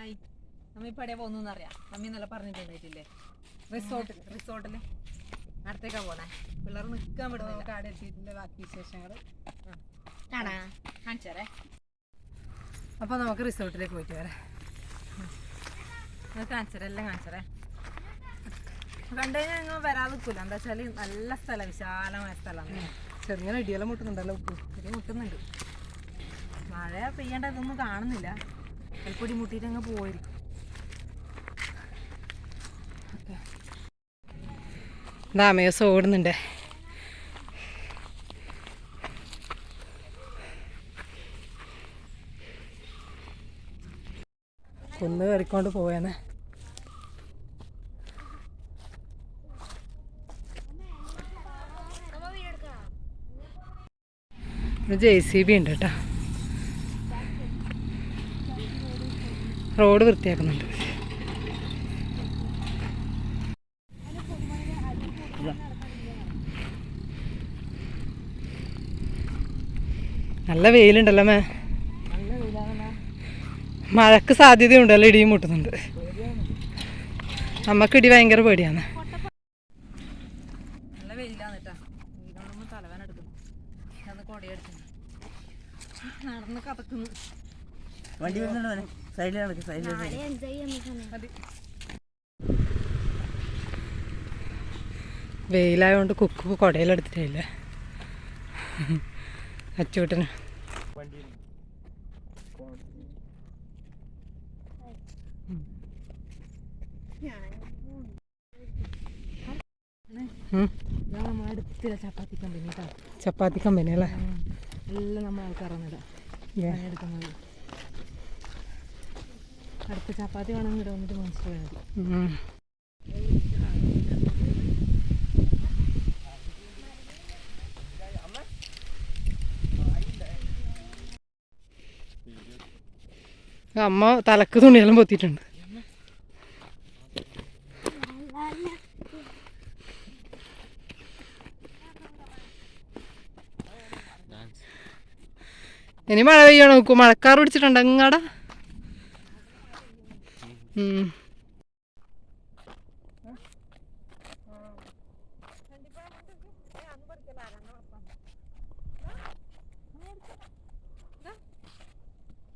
Hi നമ്മ ഇപ്പൊ എവിടെയാ പോകുന്നു അറിയാം മമ്മി നല്ല പറഞ്ഞിട്ടുണ്ടായിട്ടില്ലേ റിസോർട്ടിൽ റിസോർട്ടിൽ അടുത്തേക്കാ പോണേ. പിള്ളേർ നിൽക്കാൻ വിടുന്നില്ല. കാട് എത്തിയിട്ടില്ല ബാക്കി വിശേഷങ്ങൾ കാണാ. കാണിച്ചേരേ. അപ്പോൾ നമുക്ക് റിസോർട്ടിലേക്ക് പോയിട്ട് വരാം. കാണിച്ചേരേ എല്ലാം കാണിച്ചേരേ. കണ്ടു കഴിഞ്ഞാൽ നിങ്ങൾ വരാതെ നിൽക്കില്ല എന്താ വെച്ചാൽ നല്ല സ്ഥലം വിശാലമായ സ്ഥലമാണ് ചെറിയ ഇടിയെല്ലാം മുട്ടുന്നുണ്ടല്ലോ ഉപ്പ്. മുട്ടുന്നുണ്ട്. മഴ പെയ്യേണ്ട ഇതൊന്നും കാണുന്നില്ല. കൽപ്പൊടി മുട്ടിയിട്ട് അങ്ങ് പോയിരിക്കും ദാമയോസ് ഓടുന്നുണ്ട്. കുന്ന് കയറിക്കൊണ്ട് പോയെന്ന് ജെ സി ബി ഉണ്ട് കേട്ടോ. റോഡ് വൃത്തിയാക്കുന്നുണ്ട്. നല്ല വെയിലുണ്ടല്ലോ മേ. മഴക്ക് സാധ്യതയുണ്ടല്ലോ ഇടിയും മുട്ടുന്നുണ്ട്. നമുക്ക് ഇടി ഭയങ്കര പേടിയാണ്. നല്ല കേട്ടാ തലവേന എടുക്കുന്നു. കൊടയെടുക്കുന്നു. നടന്ന് കതക്കുന്നു. വണ്ടി വരുന്നുണ്ടോ സൈഡിൽ നടക്ക് സൈഡിൽ. മതി. വെയിലായതുകൊണ്ട് കുക്ക് കുടയിലെടുത്തിട്ടില്ല അച്ചൂട്ടന്. ചപ്പാത്തി കമ്പനി കേട്ടോ. ചപ്പാത്തി കമ്പനി അല്ലേ? എല്ലാം നമ്മൾ ആൾക്കാരാണ്. പണിയെടുക്കുന്നത്. അടുത്ത ചപ്പാത്തി വേണമെങ്കിൽ ഇവിടെ വന്നിട്ട് മനസ്സിലായാൽ മതി അമ്മ തലക്ക് തുണിയെല്ലാം പൊത്തിയിട്ടുണ്ട്. ഇനി മഴ പെയ്യണം? നോക്കൂ മഴക്കാർ പിടിച്ചിട്ടുണ്ട്.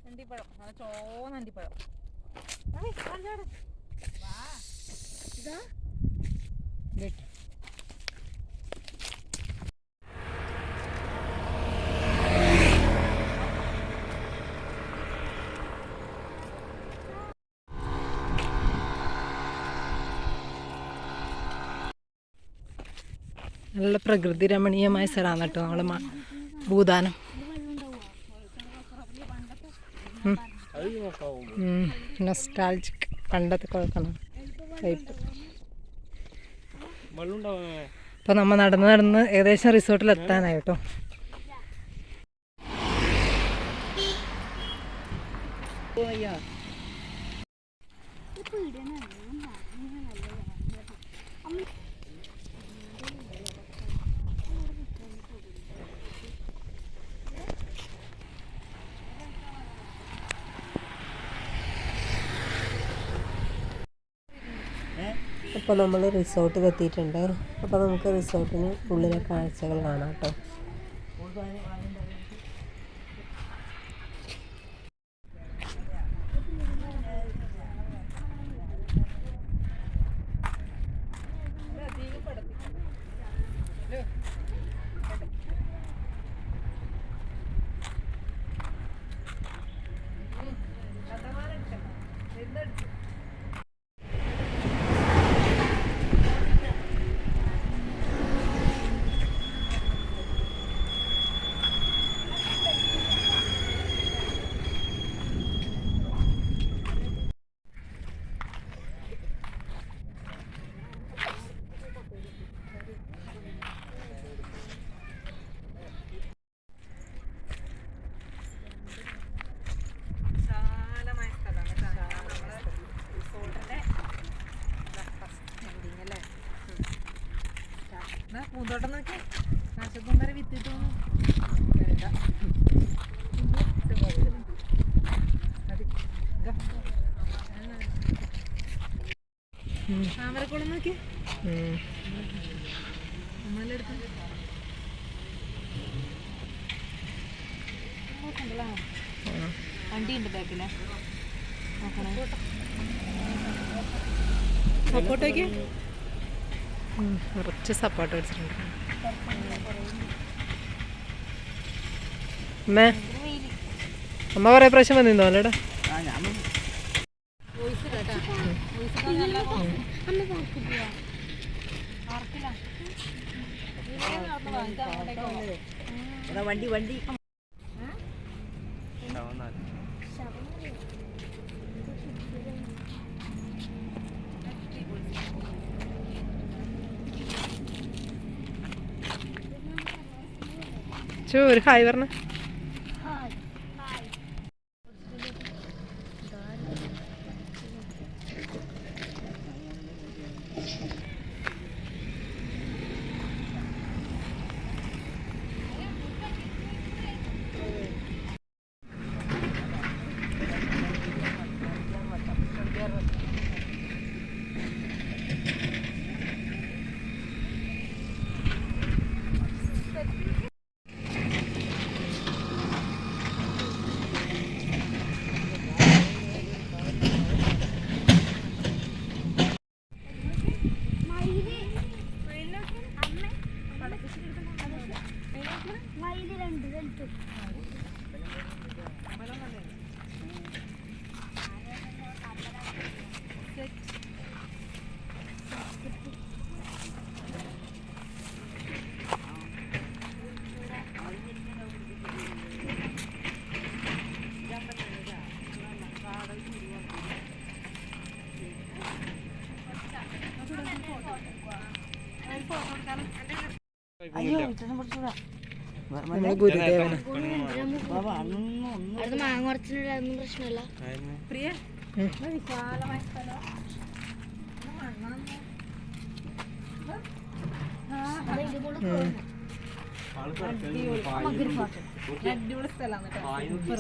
അണ്ടിപ്പഴം നല്ല ചോന്ന അണ്ടിപ്പഴം നല്ല പ്രകൃതി രമണീയമായ സ്ഥലമാണ് കേട്ടോ നമ്മൾ ഭൂതാനം. നൊസ്റ്റാൾജിക് പണ്ടത്തെ കുഴക്കണം? ടൈപ്പ് ഇപ്പൊ നമ്മ നടന്ന് നടന്ന് ഏകദേശം റിസോർട്ടിൽ എത്താനായി കേട്ടോ. അപ്പോൾ നമ്മൾ റിസോർട്ടിൽ എത്തിയിട്ടുണ്ട് അപ്പോൾ നമുക്ക് റിസോർട്ടിന് ഉള്ളിലെ കാഴ്ചകൾ കാണാം കേട്ടോ വിശാലമായ സ്ഥലമാണ് നമ്മളെ റിസോർട്ടിന്റെ എൻഡിങ് അല്ലേ എന്നാ പൂന്തോട്ടം നോക്കി. നാശപ്പൂന്തര വിത്തിട്ട് താമരക്കുളം നോക്കി. ഉം. നമ്മളെല്ലാം എടുത്തു വണ്ടി ഉണ്ട് ബാക്കിലെ സപ്പോർട്ടേക്ക് കുറച്ച് സപ്പോർട്ട് വെച്ചിട്ടുണ്ട് അമ്മേ അമ്മ കുറേ പ്രാവശ്യം വന്നിരുന്നോ അല്ലേടാ? ആ ഞാൻ വോയിസ് കേട്ടാ വോയിസ് നല്ല പാർക്കിലാ എടാ വണ്ടി വണ്ടി. ഒരു ഹായ് പറഞ്ഞ അയ്യോ ഇതൊന്നും പിടിച്ചൂടാ നമ്മൾ ഗുരുദേവന ബാബ അന്നൊന്നും ഒന്നും അടുത്ത് മാങ്ങ കുറച്ചിനൊന്നും പ്രശ്നമില്ല പ്രിയ ഉം. ഇത് വിശാലമായ സ്ഥലം അടിപൊളി സ്ഥലമാണ് കേട്ടോ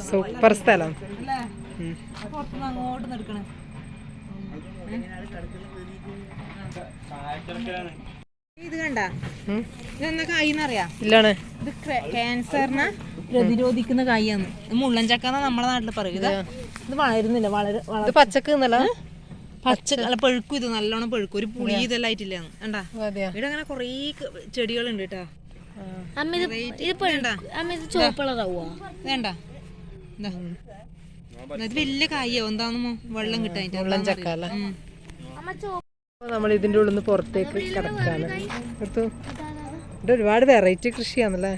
സൂപ്പർ സ്ഥലം. അങ്ങോട്ട് എടുക്കണേ ഇത് കണ്ട? ഉം. ഇതെന്താ കായിന്നറിയാ ഇല്ലാണ്. ഇത് ക്യാൻസറിനെ പ്രതിരോധിക്കുന്ന കായാണ്. മുള്ളൻചക്ക എന്നാ നമ്മുടെ നാട്ടിൽ പറയും. ഇത് ഇത് വളരുന്നില്ല വളരെ ഇത് പച്ചക്ക് എന്നല്ല പച്ച അല്ല പഴുക്കും ഇത് നല്ലോണം പഴുക്കും. ഒരു പുളി ഇതെല്ലാം ആയിട്ടില്ല കണ്ടാ? ഇവിടെ അങ്ങനെ കൊറേ ചെടികളുണ്ട് കേട്ടാ. അമ്മ ഇത് ഇത് പഴുക്കും. അമ്മ ഇത് ചുവപ്പ് കളറാവുക വേണ്ട ഇത്. വലിയ കായോ എന്താണെന്നോ വെള്ളം കിട്ടാൻ നമ്മൾ ഇതിന്റെ ഉള്ളിൽ നിന്ന് പുറത്തേക്ക് കിടക്കാണ് എടുത്തു. ഇവിടെ ഒരുപാട് വെറൈറ്റി കൃഷിയാണല്ലേ?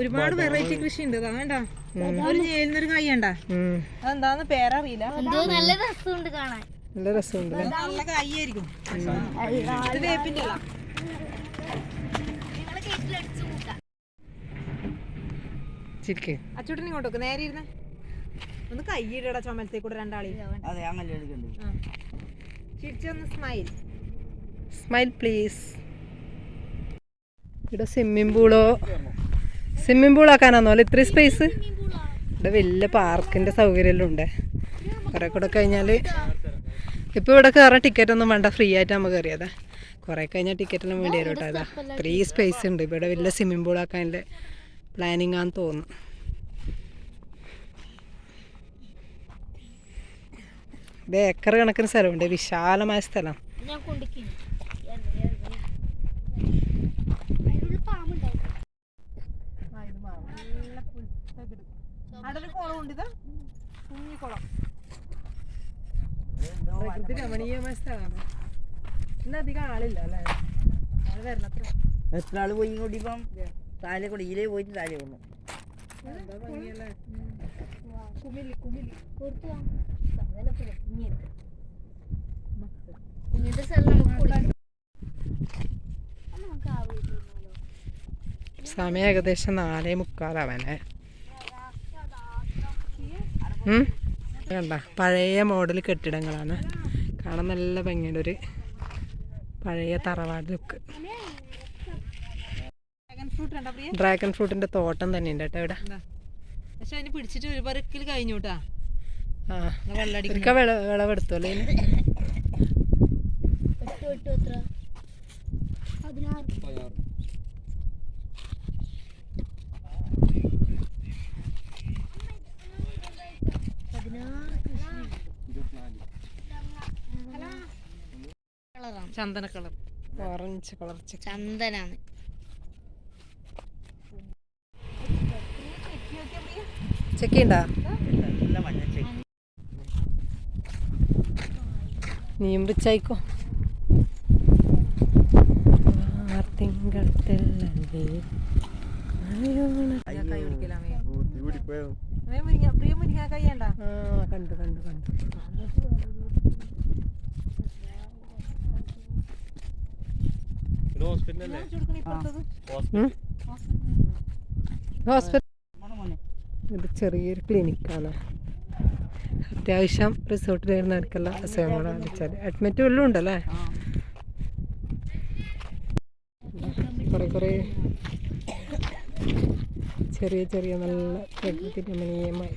ഒരുപാട് വെറൈറ്റി കൃഷി ഉണ്ട് വേണ്ട ഒരു ചേരുന്നൊരു കായ ഉണ്ടാ. അതെന്താന്ന് പേരറിയില്ല. നല്ല രസമുണ്ട് കാണാൻ. നല്ല രസമുണ്ട് കായായിരിക്കും ഇത് ചിരിക്ക്. അച്ചോട്ടൻ നേരെ ഇരുന്ന്. ഒന്ന് കൈയിടടാ ചുമലത്തേ കൂടെ രണ്ടാളി അതെ അങ്ങനെ എടുക്കണ്ടേ ചിരിച്ചൊന്ന് സ്മൈൽ സ്മൈൽ പ്ലീസ് ഇവിടെ സ്വിമ്മിംഗ് പൂളോ സ്വിമ്മിംഗ് പൂൾ ആക്കാനാന്നോ? അല്ല ഇത്രയും സ്പേസ് ഇവിടെ വലിയ പാർക്കിന്റെ സൗകര്യമെല്ലാം ഉണ്ട് കുറെ കൂടെ കഴിഞ്ഞാൽ ഇപ്പോൾ ഇവിടെ കയറാൻ ടിക്കറ്റ് ഒന്നും വേണ്ട ഫ്രീ ആയിട്ട് നമുക്ക് കയറിയതാ കുറേ കഴിഞ്ഞാൽ ടിക്കറ്റ് എല്ലാം വേണ്ടി വരും കേട്ടോ അതാ. ഇത്രയും സ്പേസ് ഉണ്ട്. ഇവിടെ വലിയ സ്വിമ്മിംഗ് ആക്കാനുള്ള പ്ലാനിങ് ആണെന്ന് തോന്നുന്നു. ഇത് ഏക്കർ കണക്കിന് സ്ഥലമുണ്ട്. വിശാലമായ സ്ഥലം. ഒരു ഇതാ പ്രകൃതി രമണീയമായ സ്ഥലമാണ്. ഇന്ന് അധികം ആളില്ല അല്ലേ? ആൾ വരണത്ര. എത്ര ആൾ പോയി കൂടി ഇപ്പം? താഴെ കൂടെ ഇതിലേ പോയിട്ട് താഴെ എന്താ ഭംഗിയല്ലേ സ്ഥലം നിന്നാലോ? സമയം ഏകദേശം നാലേ മുക്കാലാവാനേ. കണ്ട പഴയ മോഡൽ കെട്ടിടങ്ങളാണ്. കാണാൻ നല്ല ഭംഗിയുടെ ഒരു പഴയ തറവാട് ലുക്ക് ഡ്രാഗൺ ഫ്രൂട്ടിന്റെ തോട്ടം തന്നെ ഉണ്ട് കേട്ടോ ഇവിടെ. പക്ഷെ അതിന് പിടിച്ചിട്ട് ഒരു പരക്കിൽ കഴിഞ്ഞു കേട്ടാ. ആ വിള വിളവെടുത്തു അല്ലേ ഇതിന്? കിട്ടും എത്ര പതിനാറ് പതിനാറ് കളറാണ്. ചന്ദന കളർ. ഓറഞ്ച് കളർ ചന്ദനാണ്. ചെക്ക് നീയും പിച്ചായിക്കോ തിങ്കൾ ആ കണ്ടു കണ്ടു കണ്ടു. ഹോസ്പിറ്റൽ. മോനെ ഇത് ചെറിയൊരു ക്ലിനിക്കാണ്. അത്യാവശ്യം റിസോർട്ടിൽ വരുന്നവർക്കെല്ലാം അസുഖങ്ങളാണ് വെച്ചാൽ അഡ്മിറ്റ് വല്ലതും ഉണ്ടല്ലേ? കുറേ കുറേ ചെറിയ ചെറിയ നല്ല പ്രകൃതി രമണീയമായ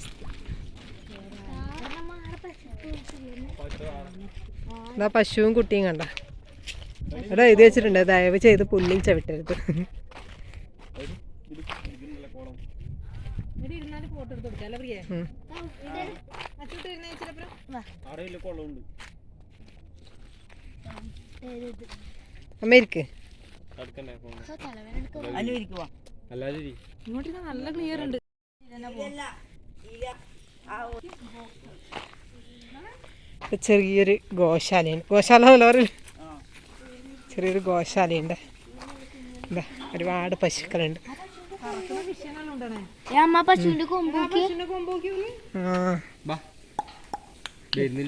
എന്നാ പശുവും കുട്ടിയും കണ്ട. ഇവിടെ എഴുതി വെച്ചിട്ടുണ്ട്. ദയവ് ചെയ്ത് പുല്ലിൽ ചവിട്ടരുത്. നല്ല ക്ലിയർ ഉണ്ട്. ചെറിയൊരു ഗോശാലയാണ്. ഗോശാല എന്ന് പറയുന്നത് ചെറിയൊരു ഗോശാലയുണ്ട്. ഒരുപാട് പശുക്കളുണ്ട്.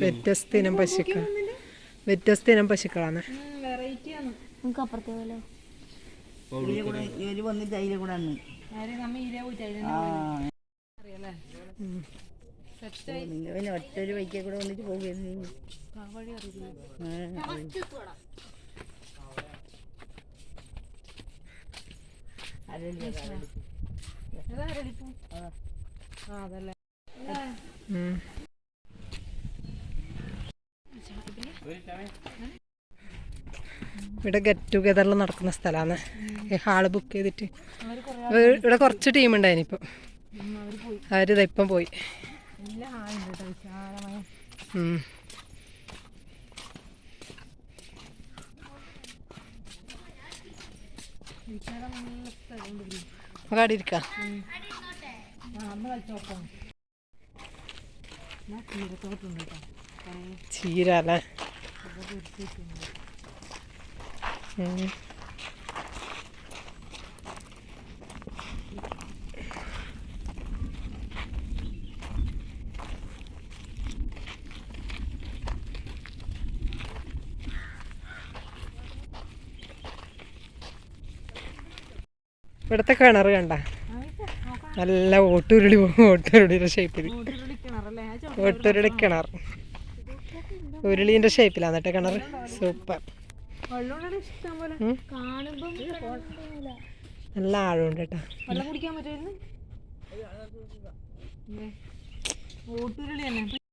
വ്യത്യസ്ത ഇനം പശുക്കൾ. വ്യത്യസ്ത ഇനം പശുക്കളാണ് ഒറ്റ ആണ് നമുക്ക് വന്നിട്ട് പോലെ ഇതിലെ കൂടെ ഇവർ വന്നിട്ട് അതിലെ കൂടെ അന്ന് ആരെ നമ്മ ഇര പോയിട്ട് അതിനെ ആ അറിയാലേ ഉം. സെറ്റായി നിങ്ങൾ പിന്നെ ഒറ്റ ഒരു ബൈക്കിൽ കൂടെ വന്നിട്ട് പോകുകയായിരുന്നു ആ വഴി അറിയില്ല ഏതാ അരളിപ്പൂ ആ അതല്ലേ ഉം. ഇവിടെ ഗെറ്റ് ടുഗദറിൽ നടക്കുന്ന സ്ഥലമാണ് ഈ ഹാൾ ബുക്ക് ചെയ്തിട്ട്. ഇവിടെ കുറച്ച് ടീം ഉണ്ടായിന് ഇപ്പം. അവരിതാ ഇപ്പം പോയി നല്ല ആളുണ്ട് കേട്ടോ വിശാലമായ ഉം. വിശാലമായ സ്ഥലമുണ്ട് ഇതിൽ. നമുക്ക് അവിടെ ഇരിക്കാം ഇവിടുത്തെ കിണർ കണ്ട? നല്ല ഓട്ടുരുളി ഓട്ടുരുളിയുടെ ഷേപ്പിൽ ഓട്ടുരുളി കിണർ. ഉരുളീന്റെ ഷേപ്പിലാണ് കേട്ടോ കിണർ. സൂപ്പർ. നല്ല ആഴമുണ്ട് കേട്ടോ. ഓട്ടുരുളി തന്നെ.